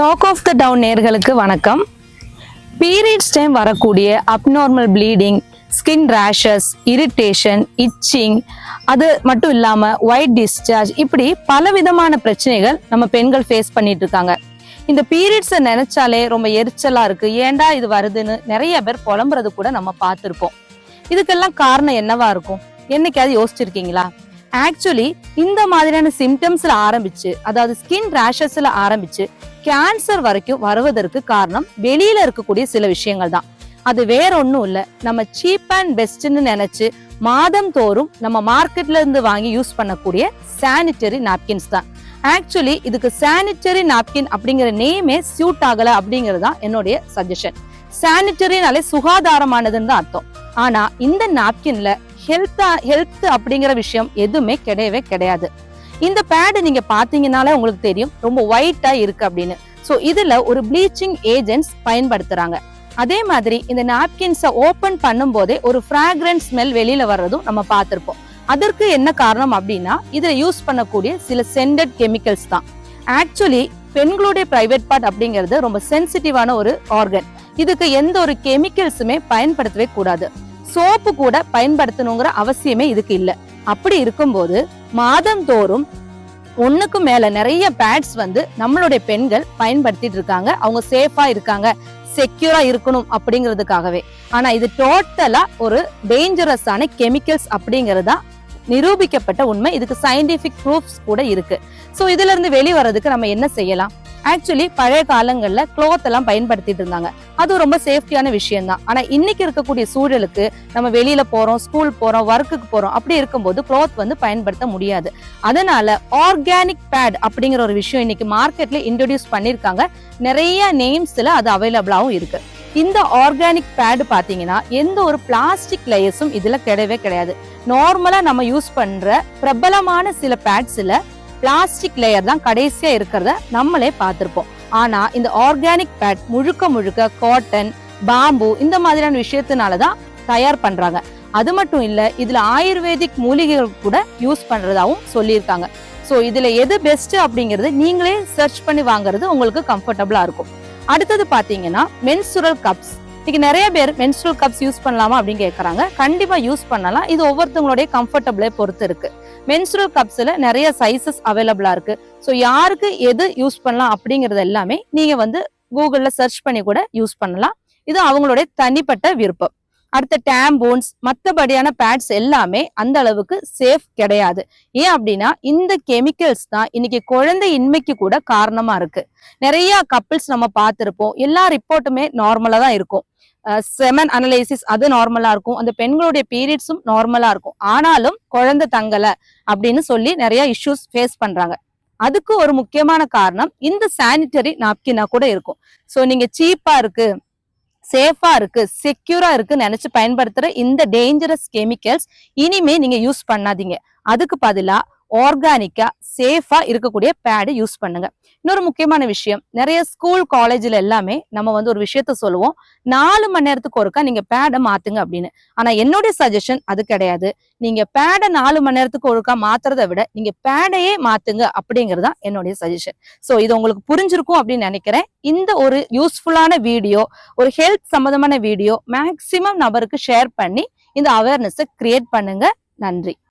Talk of the டவுன் நேர்களுக்கு வணக்கம். பீரியட்ஸ் டைம் வரக்கூடிய abnormal bleeding skin rashes irritation itching அது மட்டும் இல்லாமல் ஒயிட் டிஸ்சார்ஜ் இப்படி பல விதமான பிரச்சனைகள் நம்ம பெண்கள் ஃபேஸ் பண்ணிட்டு இருக்காங்க. இந்த பீரியட்ஸை நினைச்சாலே ரொம்ப எரிச்சலாக இருக்கு. ஏன்டா இது வருதுன்னு நிறைய பேர் புலம்புறது கூட நம்ம பார்த்துருப்போம். இதுக்கெல்லாம் காரணம் என்னவா இருக்கும்? என்னைக்காவது யோசிச்சிருக்கீங்களா? ஆக்சுவலி இந்த மாதிரியான சிம்டம்ஸ்ல ஆரம்பிச்சு அதாவது ஸ்கின் ரேஷஸ்ல ஆரம்பிச்சு கேன்சர் வரைக்கும் வருவதற்கு காரணம் வெளியில இருக்கக்கூடிய சில விஷயங்கள் தான். அது வேற ஒன்றும் இல்ல. நம்ம சீப் அண்ட் பெஸ்ட்னு நினைச்சு மாதம் தோறும் நம்ம மார்க்கெட்ல இருந்து வாங்கி யூஸ் பண்ணக்கூடிய சானிட்டரி நாப்கின்ஸ் தான். ஆக்சுவலி இதுக்கு சானிட்டரி நாப்கின் அப்படிங்கிற நேமே சூட் ஆகல அப்படிங்கிறது தான் என்னுடைய சஜஷன் சானிட்டரினாலே சுகாதாரமானதுன்னு தான் அர்த்தம். ஆனா இந்த நாப்கின்ல ஹெல்த்தா ஹெல்த் அப்படிங்கிற விஷயம் எதுவுமே கிடையவே கிடையாது. இந்த பேடு நீங்க பாத்தீங்கன்னாலே உங்களுக்கு தெரியும். ரொம்ப ஒயிட்டா இருக்கு அப்படின்னு. ஸோ இதுல ஒரு ப்ளீச்சிங் ஏஜென்ட்ஸ் பயன்படுத்துறாங்க. அதே மாதிரி இந்த நாப்கின்ஸை ஓபன் பண்ணும்போதே ஒரு ஃப்ராக்ரன்ஸ் ஸ்மெல் வெளியில வர்றதும் நம்ம பார்த்துருப்போம். அதற்கு என்ன காரணம் அப்படின்னா இதுல யூஸ் பண்ணக்கூடிய சில சென்டட் கெமிக்கல்ஸ் தான். ஆக்சுவலி பெண்களுடைய பிரைவேட் பார்ட் அப்படிங்கிறது ரொம்ப சென்சிட்டிவான ஒரு ஆர்கன் இதுக்கு எந்த ஒரு கெமிக்கல்ஸுமே பயன்படுத்தவே கூடாது. சோப்பு கூட பயன்படுத்தணுங்கிற அவசியமே இதுக்கு இல்ல. அப்படி இருக்கும்போது மாதம் தோறும் ஒண்ணுக்கு மேல நிறைய பேட்ஸ் வந்து நம்மளுடைய பெண்கள் பயன்படுத்திட்டு இருக்காங்க. அவங்க சேஃபா இருக்காங்க. செக்யூரா இருக்கணும் அப்படிங்கிறதுக்காகவே. ஆனா இது டோட்டலா ஒரு டேஞ்சரஸான கெமிக்கல்ஸ் அப்படிங்கறதா நிரூபிக்கப்பட்ட உண்மை. இதுக்கு சயின்டிபிக் ப்ரூஃப்ஸ் கூட இருக்கு. சோ இதுல இருந்து வெளிவரதுக்கு நம்ம என்ன செய்யலாம்? ஆக்சுவலி பழைய காலங்களில் க்ளோத் எல்லாம் பயன்படுத்திட்டு இருந்தாங்க. அது ரொம்ப சேஃப்டியான விஷயம் தான் ஆனால் இன்னைக்கு இருக்கக்கூடிய சூழலுக்கு நம்ம வெளியில போறோம் ஸ்கூல் போறோம் ஒர்க்குக்கு போறோம் அப்படி இருக்கும்போது க்ளோத் வந்து பயன்படுத்த முடியாது. அதனால ஆர்கானிக் பேட் அப்படிங்கிற ஒரு விஷயம் இன்னைக்கு மார்க்கெட்ல இன்ட்ரடியூஸ் பண்ணியிருக்காங்க. நிறைய நேம்ஸ்ல அது அவைலபிளாகவும் இருக்கு. இந்த ஆர்கானிக் பேடு பாத்தீங்கன்னா எந்த ஒரு பிளாஸ்டிக் லேயர்ஸும் இதுல கிடையவே கிடையாது. நார்மலா நம்ம யூஸ் பண்ற பிரபலமான சில பேட்ஸ்ல பிளாஸ்டிக் லேயர் தான் கடைசியா இருக்கிறத நம்மளே பார்த்திருப்போம். ஆனா இந்த ஆர்கானிக் பேட் முழுக்க முழுக்க காட்டன் பாம்பு இந்த மாதிரியான விஷயத்தினாலதான் தயார் பண்றாங்க. அது மட்டும் இல்ல இதுல ஆயுர்வேதிக் மூலிகைகள் கூட யூஸ் பண்றதாவும் சொல்லியிருக்காங்க. ஸோ இதுல எது பெஸ்ட் அப்படிங்கிறது நீங்களே சர்ச் பண்ணி வாங்குறது உங்களுக்கு கம்ஃபர்டபுளா இருக்கும். அடுத்தது பாத்தீங்கன்னா மென்சுரல் கப்ஸ் இன்னைக்கு நிறைய பேர் மென்ஸ்ட்ரல் கப்ஸ் யூஸ் பண்ணலாமா அப்படின்னு கேட்கறாங்க கண்டிப்பா யூஸ் பண்ணலாம். இது ஒவ்வொருத்தவங்களுடைய கம்ஃபர்டபிளே பொறுத்து இருக்கு. மென்ஸ்ட்ரல் கப்ஸ்ல நிறைய சைசஸ் அவைலபிளா இருக்கு. ஸோ யாருக்கு எது யூஸ் பண்ணலாம் அப்படிங்கறது எல்லாமே நீங்க வந்து கூகுள்ல சர்ச் பண்ணி கூட யூஸ் பண்ணலாம். இது அவங்களுடைய தனிப்பட்ட விருப்பம். அடுத்த டேம்போன்ஸ் மற்றபடியான பேட்ஸ் எல்லாமே அந்த அளவுக்கு சேஃப் கிடையாது. ஏன் அப்படின்னா இந்த கெமிக்கல்ஸ் தான் இன்னைக்கு குழந்தை இன்மைக்கு கூட காரணமா இருக்கு. நிறைய கப்பிள்ஸ் நம்ம பார்த்துருப்போம். எல்லா ரிப்போர்ட்டுமே நார்மலா தான் இருக்கும். செமன் அனலைசிஸ் அது நார்மலா இருக்கும். அந்த பெண்களுடைய பீரியட்ஸும் நார்மலா இருக்கும். ஆனாலும் குழந்தை தங்கல அப்படின்னு சொல்லி நிறைய இஷ்யூஸ் ஃபேஸ் பண்றாங்க. அதுக்கு ஒரு முக்கியமான காரணம் இந்த சானிட்டரி நாப்கினா கூட இருக்கும். ஸோ நீங்க சீப்பா இருக்கு. சேஃபா இருக்கு செக்யூரா இருக்குன்னு நினைச்சு பயன்படுத்துற இந்த டேஞ்சரஸ் கெமிக்கல்ஸ் இனிமே நீங்க யூஸ் பண்ணாதீங்க. அதுக்கு பதிலா ஆர்கானிக்கா சேஃபா இருக்கக்கூடிய பேடு யூஸ் பண்ணுங்க. இன்னொரு முக்கியமான விஷயம் நிறைய ஸ்கூல் காலேஜ்ல எல்லாமே நம்ம வந்து ஒரு விஷயத்த சொல்லுவோம். நாலு மணி நேரத்துக்கு ஒருக்கா நீங்க பேடை மாத்துங்க அப்படின்னு. ஆனா என்னுடைய சஜஷன் அது கிடையாது. நீங்க பேடை நாலு மணி நேரத்துக்கு ஒருக்கா மாத்துறதை விட நீங்க பேடையே மாத்துங்க அப்படிங்கிறது தான் என்னுடைய சஜஷன் ஸோ இது உங்களுக்கு புரிஞ்சிருக்கும் அப்படின்னு நினைக்கிறேன். இந்த ஒரு யூஸ்ஃபுல்லான வீடியோ ஒரு ஹெல்த் சம்பந்தமான வீடியோ மேக்சிமம் நபருக்கு ஷேர் பண்ணி இந்த அவேர்னஸை கிரியேட் பண்ணுங்க. நன்றி.